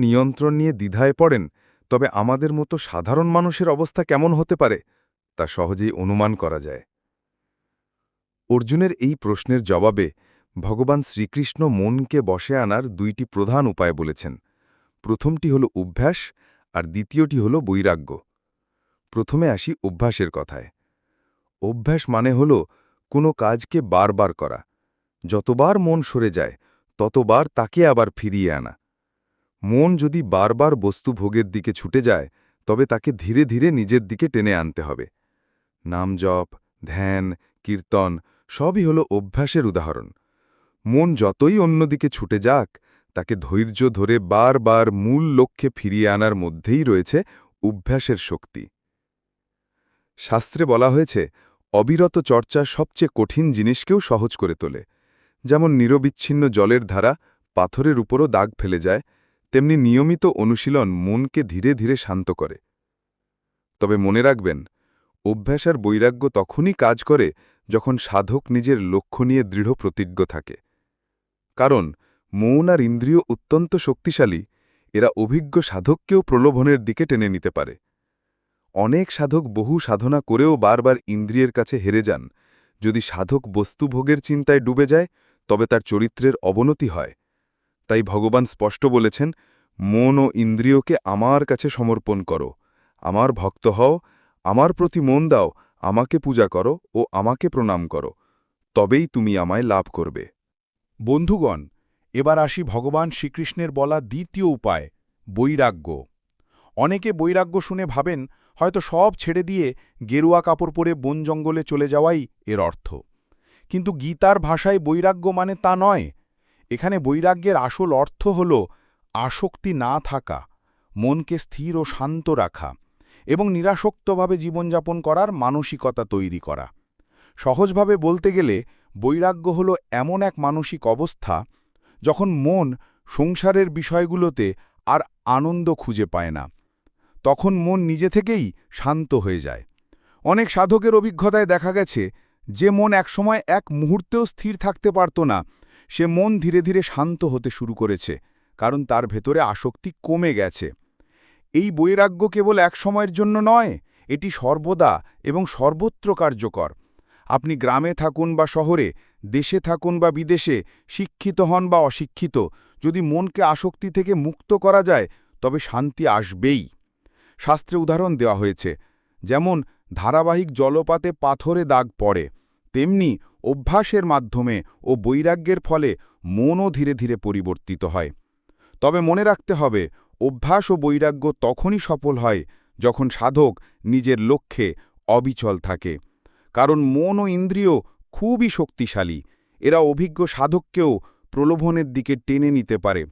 নিয়ন্ত্রণ নিয়ে দ্বিধায় পড়েন, তবে আমাদের মতো সাধারণ মানুষের অবস্থা কেমন হতে পারে, তা সহজেই অনুমান করা যায়। অর্জুনের এই প্রশ্নের জবাবে ভগবান শ্রীকৃষ্ণ মনকে বসে আনার দুইটি প্রধান উপায় বলেছেন। প্রথমটি হল অভ্যাস, আর দ্বিতীয়টি হল বৈরাগ্য। প্রথমে আসি অভ্যাসের কথায়। অভ্যাস মানে হল কোনো কাজকে বারবার করা। যতবার মন সরে যায়, ততবার তাকে আবার ফিরিয়ে আনা। মন যদি বারবার বস্তু ভোগের দিকে ছুটে যায়, তবে তাকে ধীরে ধীরে নিজের দিকে টেনে আনতে হবে। নাম জপ, ধ্যান, কীর্তন সবই হল অভ্যাসের উদাহরণ। মন যতই অন্যদিকে ছুটে যাক, তাকে ধৈর্য ধরে বারবার মূল লক্ষ্যে ফিরিয়ে আনার মধ্যেই রয়েছে অভ্যাসের শক্তি। শাস্ত্রে বলা হয়েছে, অবিরত চর্চা সবচেয়ে কঠিন জিনিসকেও সহজ করে তোলে। যেমন নিরবিচ্ছিন্ন জলের ধারা পাথরের উপরও দাগ ফেলে যায় তেমনি নিয়মিত অনুশীলন মনকে ধীরে ধীরে শান্ত করে। তবে মনে রাখবেন, অভ্যাস আর বৈরাগ্য তখনই কাজ করে যখন সাধক নিজের লক্ষ্য নিয়ে দৃঢ় প্রতিজ্ঞ থাকে। কারণ, মৌন আর ইন্দ্রিয় অত্যন্ত শক্তিশালী, এরা অভিজ্ঞ সাধককেও প্রলোভনের দিকে টেনে নিতে পারে। অনেক সাধক বহু সাধনা করেও বারবার ইন্দ্রিয়ের কাছে হেরে যান। যদি সাধক বস্তুভোগের চিন্তায় ডুবে যায়, তবে তার চরিত্রের অবনতি হয়। তাই ভগবান স্পষ্ট বলেছেন, মন ও ইন্দ্রিয়কে আমার কাছে সমর্পণ করো। আমার ভক্ত হও, আমার প্রতি মন দাও, আমাকে পূজা করো ও আমাকে প্রণাম করো। তবেই তুমি আমায় লাভ করবে। বন্ধুগণ, এবার আসি ভগবান শ্রীকৃষ্ণের বলা দ্বিতীয় উপায়, বৈরাগ্য। অনেকে বৈরাগ্য শুনে ভাবেন, হয়তো সব ছেড়ে দিয়ে গেরুয়া কাপড় পরে বন জঙ্গলে চলে যাওয়াই এর অর্থ। কিন্তু গীতার ভাষায় বৈরাগ্য মানে তা নয়। এখানে বৈরাগ্যের আসল অর্থ হল আসক্তি না থাকা, মনকে স্থির ও শান্ত রাখা এবং নিরাসক্তভাবে জীবনযাপন করার মানসিকতা তৈরি করা। সহজভাবে বলতে গেলে, বৈরাগ্য হল এমন এক মানসিক অবস্থা যখন মন সংসারের বিষয়গুলোতে আর আনন্দ খুঁজে পায় না। তখন মন নিজে থেকেই শান্ত হয়ে যায়। অনেক সাধকের অভিজ্ঞতায় দেখা গেছে যে মন একসময় এক মুহূর্তেও স্থির থাকতে পারত না সে মন ধীরে ধীরে শান্ত হতে শুরু করেছে, কারণ তার ভেতরে আসক্তি কমে গেছে। এই বৈরাগ্য কেবল এক সময়ের জন্য নয়, এটি সর্বদা এবং সর্বত্র কার্যকর। আপনি গ্রামে থাকুন বা শহরে, দেশে থাকুন বা বিদেশে, শিক্ষিত হন বা অশিক্ষিত, যদি মনকে আসক্তি থেকে মুক্ত করা যায়, তবে শান্তি আসবেই। শাস্ত্রে উদাহরণ দেওয়া হয়েছে, যেমন, ধারাবাহিক জলপাতে পাথরে দাগ পড়ে। তেমনি অভ্যাসের মাধ্যমে ও বৈরাগ্যের ফলে মনও ধীরে ধীরে পরিবর্তিত হয়। তবে মনে রাখতে হবে, অভ্যাস ও বৈরাগ্য তখনই সফল হয় যখন সাধক নিজের লক্ষ্যে অবিচল থাকে। কারণ মন ও ইন্দ্রিয় খুবই শক্তিশালী, এরা অভিজ্ঞ সাধককেও প্রলোভনের দিকে টেনে নিতে পারে।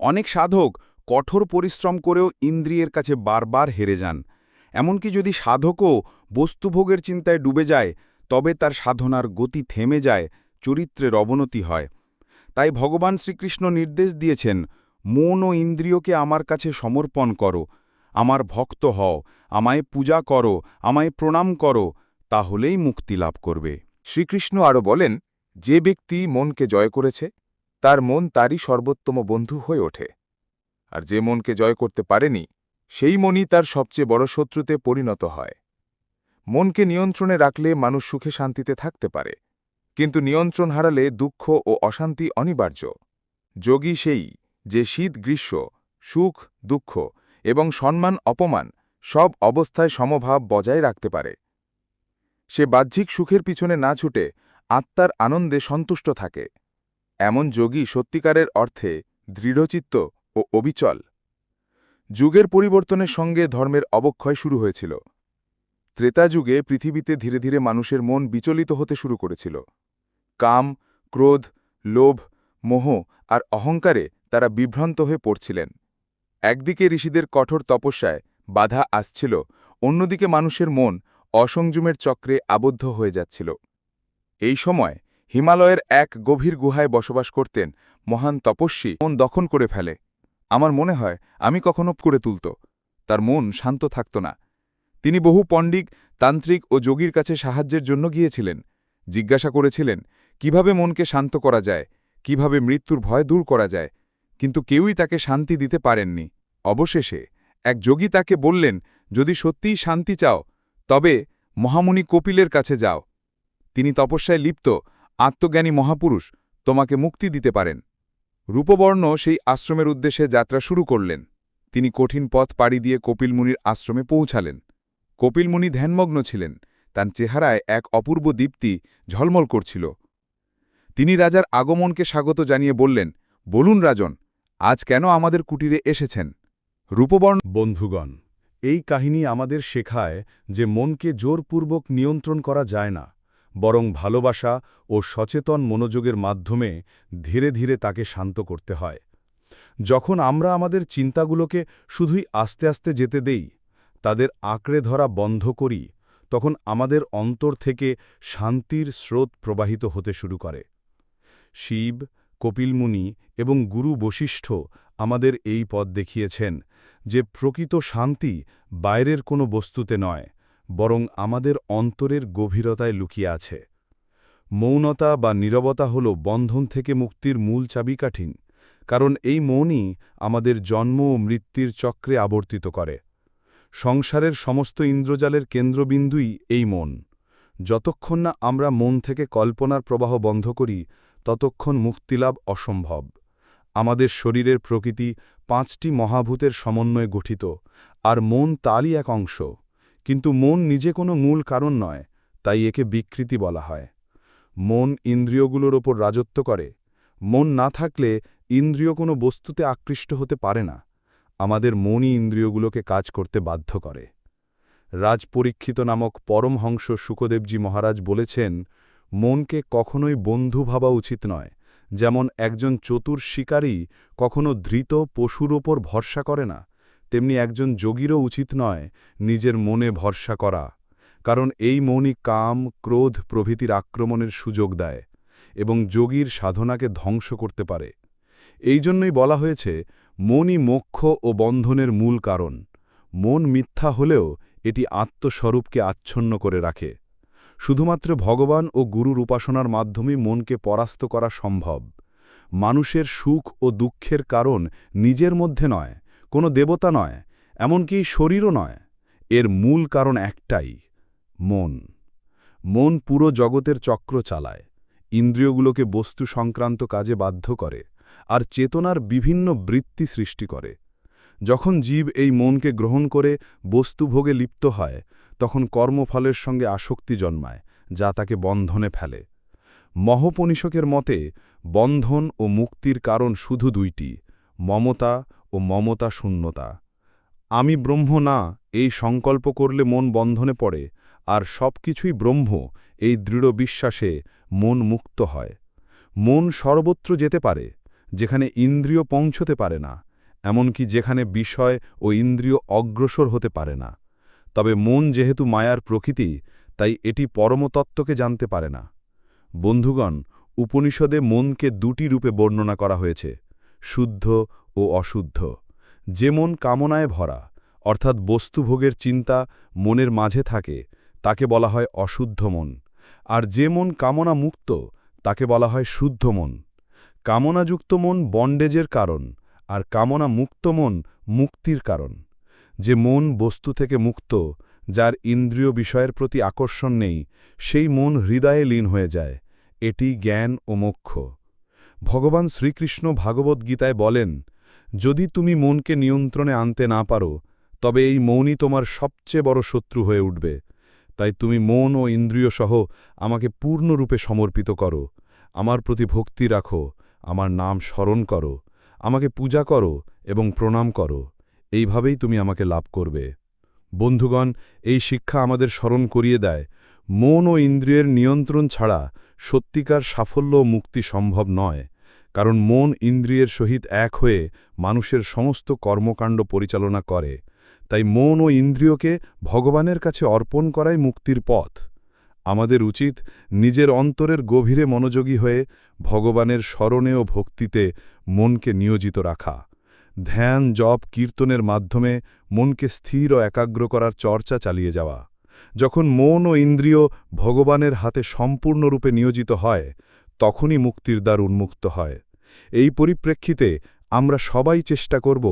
অনেক সাধক কঠোর পরিশ্রম করেও ইন্দ্রিয়ের কাছে বারবার হেরে যান। এমনকি যদি সাধকও বস্তুভোগের চিন্তায় ডুবে যায় তবে তার সাধনার গতি থেমে যায়, চরিত্রের অবনতি হয়। তাই ভগবান শ্রীকৃষ্ণ নির্দেশ দিয়েছেন, মন ও ইন্দ্রিয়কে আমার কাছে সমর্পণ করো, আমার ভক্ত হও, আমায় পূজা করো, আমায় প্রণাম করো, তাহলেই মুক্তি লাভ করবে। শ্রীকৃষ্ণ আরও বলেন, যে ব্যক্তি মনকে জয় করেছে, তার মন তারই সর্বোত্তম বন্ধু হয়ে ওঠে। আর যে মনকে জয় করতে পারেনি, সেই মনই তার সবচেয়ে বড় শত্রুতে পরিণত হয়। মনকে নিয়ন্ত্রণে রাখলে মানুষ সুখে শান্তিতে থাকতে পারে। কিন্তু নিয়ন্ত্রণ হারালে দুঃখ ও অশান্তি অনিবার্য। যোগী সেই যে শীত, গ্রীষ্ম, সুখ, দুঃখ এবং সম্মান, অপমান সব অবস্থায় সমভাব বজায় রাখতে পারে। সে বাহ্যিক সুখের পিছনে না ছুটে আত্মার আনন্দে সন্তুষ্ট থাকে। এমন যোগী সত্যিকারের অর্থে দৃঢ়চিত্ত ও অবিচল। যুগের পরিবর্তনের সঙ্গে ধর্মের অবক্ষয় শুরু হয়েছিল। ত্রেতা যুগে পৃথিবীতে ধীরে ধীরে মানুষের মন বিচলিত হতে শুরু করেছিল। কাম, ক্রোধ, লোভ, মোহ আর অহংকারে তারা বিভ্রান্ত হয়ে পড়ছিলেন। একদিকে ঋষিদের কঠোর তপস্যায় বাধা আসছিল, অন্যদিকে মানুষের মন অসংযমের চক্রে আবদ্ধ হয়ে যাচ্ছিল। এই সময় হিমালয়ের এক গভীর গুহায় বসবাস করতেন মহান তপস্বী মন দখল করে ফেলে। আমার মনে হয়, আমি কখনো করে তুলত। তার মন শান্ত থাকত না। তিনি বহু পণ্ডিক, তান্ত্রিক ও যোগীর কাছে সাহায্যের জন্য গিয়েছিলেন। জিজ্ঞাসা করেছিলেন, কীভাবে মনকে শান্ত করা যায়? কীভাবে মৃত্যুর ভয় দূর করা যায়? কিন্তু কেউই তাকে শান্তি দিতে পারেননি। অবশেষে এক যোগী তাকে বললেন, যদি সত্যিই শান্তি চাও, তবে মহামুনি কপিলের কাছে যাও। তিনি তপস্যায় লিপ্ত, আত্মজ্ঞানী মহাপুরুষ, তোমাকে মুক্তি দিতে পারেন রূপবর্ণ সেই আশ্রমের উদ্দেশ্যে যাত্রা শুরু করলেন। তিনি কঠিন পথ পাড়ি দিয়ে কপিলমুনির আশ্রমে পৌঁছালেন। কপিলমুনি ধ্যানমগ্ন ছিলেন। তার চেহারায় এক অপূর্ব দীপ্তি ঝলমল করছিল। তিনি রাজার আগমনকে স্বাগত জানিয়ে বললেন, বলুন রাজন, আজ কেন আমাদের কুটিরে এসেছেন? রূপবর্ণ, বন্ধুগণ, এই কাহিনী আমাদের শেখায় যে মনকে জোরপূর্বক নিয়ন্ত্রণ করা যায় না, বরং ভালোবাসা ও সচেতন মনোযোগের মাধ্যমে ধীরে ধীরে তাকে শান্ত করতে হয়। যখন আমরা আমাদের চিন্তাগুলোকে শুধুই আস্তে আস্তে যেতে দেই তাদের আঁকড়ে ধরা বন্ধ করি, তখন আমাদের অন্তর থেকে শান্তির স্রোত প্রবাহিত হতে শুরু করে। শিব, কপিলমুনি এবং গুরু বশিষ্ঠ আমাদের এই পথ দেখিয়েছেন যে প্রকৃত শান্তি বাইরের কোনো বস্তুতে নয়, বরং আমাদের অন্তরের গভীরতায় লুকিয়ে আছে। মৌনতা বা নীরবতা হল বন্ধন থেকে মুক্তির মূল চাবিকাঠিন, কারণ এই মৌনই আমাদের জন্ম ও মৃত্যুর চক্রে আবর্তিত করে। সংসারের সমস্ত ইন্দ্রজালের কেন্দ্রবিন্দুই এই মন। যতক্ষণ না আমরা মন থেকে কল্পনার প্রবাহ বন্ধ করি, ততক্ষণ মুক্তিলাভ অসম্ভব। আমাদের শরীরের প্রকৃতি পাঁচটি মহাভূতের সমন্বয়ে গঠিত, আর মন তারই এক অংশ। কিন্তু মন নিজে কোনো মূল কারণ নয়, তাই একে বিকৃতি বলা হয়। মন ইন্দ্রিয়গুলোর ওপর রাজত্ব করে। মন না থাকলে ইন্দ্রিয় কোনো বস্তুতে আকৃষ্ট হতে পারে না। আমাদের মনই ইন্দ্রিয়গুলোকে কাজ করতে বাধ্য করে। রাজপরীক্ষিত নামক পরমহংস সুখদেবজি মহারাজ বলেছেন, মনকে কখনোই বন্ধু ভাবা উচিত নয়, যেমন একজন চতুর শিকারী কখনো ধৃত পশুর ওপর ভরসা করে না, তেমনি একজন যোগীরও উচিত নয় নিজের মনে ভরসা করা, কারণ এই মৌনি কাম, ক্রোধ প্রভৃতির আক্রমণের সুযোগ দেয় এবং যোগীর সাধনাকে ধ্বংস করতে পারে। এই জন্যই বলা হয়েছে মনই মোক্ষ ও বন্ধনের মূল কারণ। মন মিথ্যা হলেও এটি আত্মস্বরূপকে আচ্ছন্ন করে রাখে। শুধুমাত্র ভগবান ও গুরুর উপাসনার মাধ্যমে মনকে পরাস্ত করা সম্ভব। মানুষের সুখ ও দুঃখের কারণ নিজের মধ্যে নয়, কোনো দেবতা নয়, এমনকি শরীরও নয়। এর মূল কারণ একটাই, মন। মন পুরো জগতের চক্র চালায়, ইন্দ্রিয়গুলোকে বস্তু সংক্রান্ত কাজে বাধ্য করে। আর চেতনার বিভিন্ন বৃত্তি সৃষ্টি করে। যখন জীব এই মনকে গ্রহণ করে বস্তুভোগে লিপ্ত হয়, তখন কর্মফলের সঙ্গে আসক্তি জন্মায়, যা তাকে বন্ধনে ফেলে। মহোপনিষকের মতে, বন্ধন ও মুক্তির কারণ শুধু দুইটি, মমতা ও মমতা শূন্যতা। আমি ব্রহ্ম না, এই সংকল্প করলে মন বন্ধনে পড়ে, আর সব কিছুই ব্রহ্ম, এই দৃঢ় বিশ্বাসে মন মুক্ত হয়। মন সর্বত্র যেতে পারে যেখানে ইন্দ্রিয় পৌঁছতে পারে না, এমনকি যেখানে বিষয় ও ইন্দ্রিয় অগ্রসর হতে পারে না। তবে মন যেহেতু মায়ার প্রকৃতি, তাই এটি পরমতত্ত্বকে জানতে পারে না। বন্ধুগণ, উপনিষদে মনকে দুটি রূপে বর্ণনা করা হয়েছে, শুদ্ধ ও অশুদ্ধ। যে মন কামনায় ভরা, অর্থাৎ বস্তুভোগের চিন্তা মনের মাঝে থাকে, তাকে বলা হয় অশুদ্ধ মন। আর যে মন কামনা মুক্ত তাকে বলা হয় শুদ্ধ মন। কামনাযুক্ত মন বন্ডেজের কারণ আর কামনা মুক্ত মন মুক্তির কারণ। যে মন বস্তু থেকে মুক্ত, যার ইন্দ্রিয় বিষয়ের প্রতি আকর্ষণ নেই, সেই মন হৃদয়ে লীন হয়ে যায়। এটি জ্ঞান ও মোক্ষ। ভগবান শ্রীকৃষ্ণ ভাগবদ্গীতায় বলেন, যদি তুমি মনকে নিয়ন্ত্রণে আনতে না পারো, তবে এই মৌনই তোমার সবচেয়ে বড় শত্রু হয়ে উঠবে। তাই তুমি মন ও ইন্দ্রিয় সহ আমাকে পূর্ণরূপে সমর্পিত করো। আমার প্রতি ভক্তি রাখো। আমার নাম স্মরণ করো, আমাকে পূজা করো এবং প্রণাম করো, এইভাবেই তুমি আমাকে লাভ করবে। বন্ধুগণ, এই শিক্ষা আমাদের স্মরণ করিয়ে দেয়, মন ও ইন্দ্রিয়ের নিয়ন্ত্রণ ছাড়া সত্যিকার সাফল্য ও মুক্তি সম্ভব নয়, কারণ মন ইন্দ্রিয়ের সহিত এক হয়ে মানুষের সমস্ত কর্মকাণ্ড পরিচালনা করে, তাই মন ও ইন্দ্রিয়কে ভগবানের কাছে অর্পণ করাই মুক্তির পথ। আমাদের উচিত নিজের অন্তরের গভীরে মনোযোগী হয়ে ভগবানের স্মরণে ও ভক্তিতে মনকে নিয়োজিত রাখা। ধ্যান, জপ, কীর্তনের মাধ্যমে মনকে স্থির ও একাগ্র করার চর্চা চালিয়ে যাওয়া। যখন মন ও ইন্দ্রিয় ভগবানের হাতে সম্পূর্ণরূপে নিয়োজিত হয়, তখনই মুক্তির দ্বার উন্মুক্ত হয়। এই পরিপ্রেক্ষিতে আমরা সবাই চেষ্টা করব